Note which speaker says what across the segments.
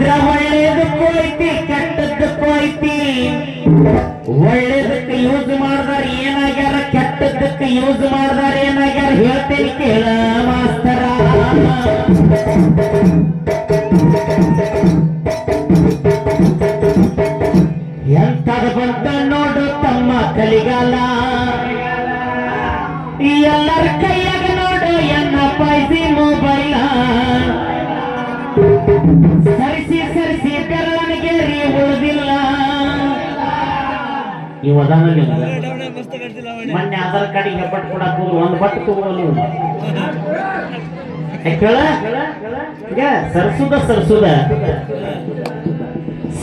Speaker 1: ಆದ್ರ ಒಳ್ಳೇದಕ್ಕೂ ಐತಿ ಕೆಟ್ಟದ್ದಕ್ಕೂ ಐತಿ ಒಳ್ಳೇದಕ್ಕೆ ಯೂಸ್ ಮಾಡ್ದಾರ ಏನಾಗ್ಯಾರ, ಕೆಟ್ಟದ್ದಕ್ಕೆ ಯೂಸ್ ಮಾಡ್ದಾರ ಏನಾಗ್ಯಾರ ಹೇಳ್ತೇನೆ ಕೇಳ ಮಾಸ್ತರ. ಎಂತದ ಬಂತ ನೋಡು ತಮ್ಮ ಕಲಿಗಾಲ. ಎಲ್ಲರ ಕೈಯಾಗ ಈ ವದಾನಲ್ಲಿ ಮೊನ್ನೆ ಆಧಾರ್ ಕಾರ್ಡಿಗೆ ಬಟ್ ಕೊಡಕ್ ಒಂದು ಬಟ್ ಕೇಳ. ಈಗ ಸರ್ಸುದ ಸರ್ಸುದ.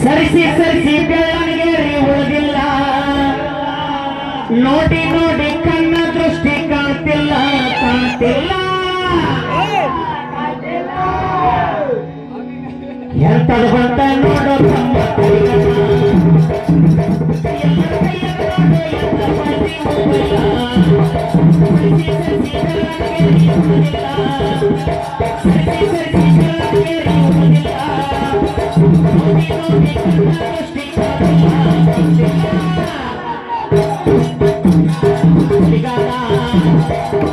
Speaker 1: ಸರಿಸಿ ಸರಿಸಿ ಬೆಳವಣಿಗೆ ಉಳಿದಿಲ್ಲ. ನೋಡಿ ನೋಡಿ ಕಣ್ಣ ದೃಷ್ಟಿ ಕಾಣ್ತಿಲ್ಲ ಕಾಣ್ತಿಲ್ಲ. ಎಂತದ ಬಂತ ನೋಡು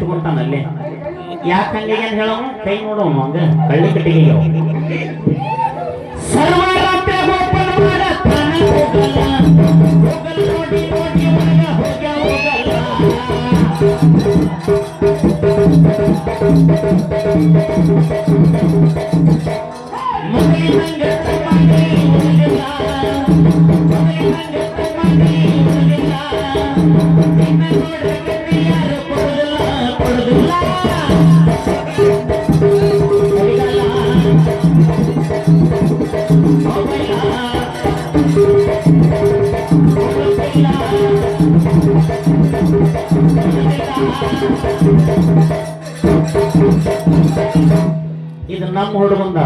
Speaker 1: ಹಾಕ್ತಾನ ಬಚ್ಚಿಟ್ಕೊಂತಾನ ಅಲ್ಲೇ ಯಾಕೆ ಹಂಗೆ ಏನ್ ಹೇಳವ ಕೈ ನೋಡವ ಹಂಗ ಕಳ್ಳಿ ಕಟ್ಟಿಗೆ ಸರ್ವರಾತ್ರಿ ಓಪನ್ ಮಾಡ ತಾನ ಹೋಗಲ್ಲ ಹೋಗಲ್ಲ ನೋಡಿ ನೋಡಿ ಒಳಗ ಹೋಗ್ಯ ಹೋಗಲ್ಲ ಇದು ನಮ್ಮ ಹುಡುಗಂದ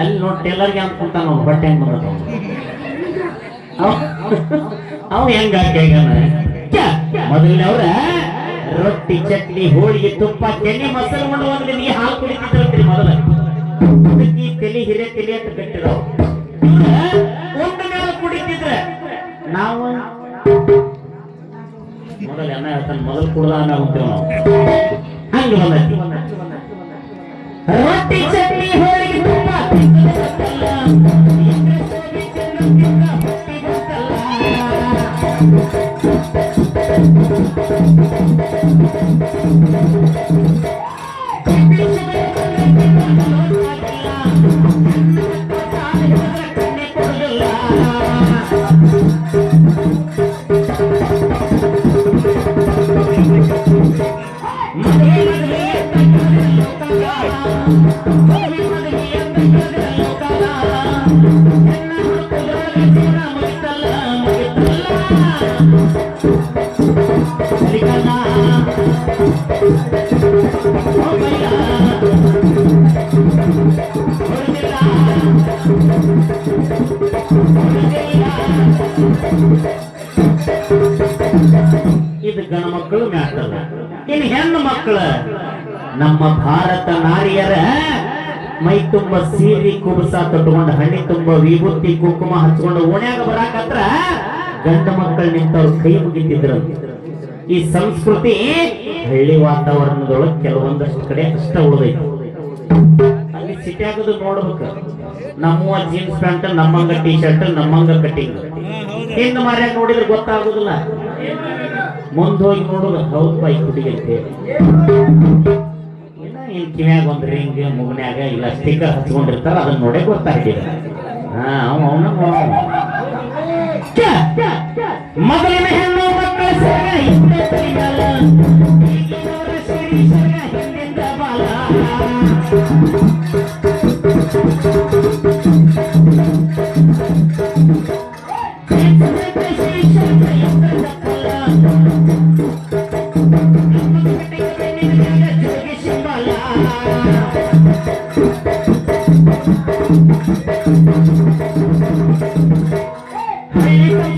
Speaker 1: ಅಲ್ಲಿ ನೋಡಿ ಟೇಲರ್ಗೆ ಅನ್ಕೊಂತಾನ ಅವ್ನು ಬಟ್ಟೆ ಹೆಂಗ್ ಬರೋದು ಅವ ಹೆಂಗ ಮೊದಲನವ್ರ ರೊಟ್ಟಿ, ಚಟ್ನಿ, ಹೋಳಿಗೆ, ತುಪ್ಪ ಕೆನೆ ಮೊಸರು ಮಾಡುವಂದ್ರೆ ನೀ ಹಾಲು ಕುಡಿತಿದ್ರಿ ಮೊದಲ. ಅದಕ್ಕೆ ತಲೆ ಹಿರೇ ತಲೆ ಅಂತ ಕಟ್ಟಿರೋ ಕುಡಿತಿದ್ರ, ನಾವು ಮೊದಲ ಅನ್ನ ಹೇಳ್ತಾನೆ ಮೊದಲು ಕುಡ್ದ ಅನ್ನ ಹೋಗ್ತೀವಿ ನಾವು ಹಂಗ ಬಂದೈತಿ ರೊಟ್ಟಿ ಚಟ್ನಿ ಹೋಳಿಗೆ ತುಪ್ಪ ಇದು ಗಣ ಮಕ್ಕಳು ಮ್ಯಾಟಲ್ಲ ಇನ್ನು ಹೆಣ್ಣು ಮಕ್ಕಳ ನಮ್ಮ ಭಾರತ ನಾರಿಯರ ಮೈ ತುಂಬ ಸೀರೆ ಕುಬಸ ತೊಟ್ಕೊಂಡು ಹಣ್ಣಿ ತುಂಬ ವಿಭೂತಿ ಕುಂಕುಮ ಹಚ್ಕೊಂಡು ಓಣ್ಯಾಗ ಬರಾಕತ್ರ ಗಂಡ ಮಕ್ಕಳು ನಿಂತವ್ರು ಕೈ ಮುಗಿತಿದ್ರು. ಈ ಸಂಸ್ಕೃತಿ ಹಳ್ಳಿ ವಾತಾವರಣದೊಳಗೆ ಕೆಲವೊಂದಷ್ಟು ಕಡೆ ಅಷ್ಟ ಉಳಿದೈತಿ. ಅಲ್ಲಿ ಸಿಟಿ ಆಗೋದು ನೋಡ್ಬೇಕು. ನಮ್ಮ ಜೀನ್ಸ್ ಪ್ಯಾಂಟ್, ನಮ್ಮಂಗ ಟಿ ಶರ್ಟ್ ನಮ್ಮಂಗ ಕಟ್ಟಿಂಗ್ ಹಿಂದ್ ಮಾರ್ಯಾಗ ನೋಡಿದ್ರೆ ಗೊತ್ತಾಗುದಿಲ್ಲ. ಮುಂದೋಗಿ ಹೋಗಿ ನೋಡುದು ಹೌದು ಬಾಯಿ ಕುಟಿಗೆ ಈ ಕಿವ್ಯಾಗ ಒಂದು ರಿಂಗ್ ಮುಗನ್ಯಾಗ ಇಲ್ಲ ಸ್ಟಿಕ್ಕರ್ ಹಚ್ಕೊಂಡಿರ್ತಾರ, ಅದನ್ನ ನೋಡೇ ಗೊತ್ತಾಗ್ತಿಲ್ಲ ಹಾ ಅವನು ಮೊದಲಿನ ಹೆಣ್ಣು ಮಕ್ಕಳ ಸೇರ ಹಿಂದೆ ತೆಗಿದಲ್ಲ ಬಾಲ Thank you.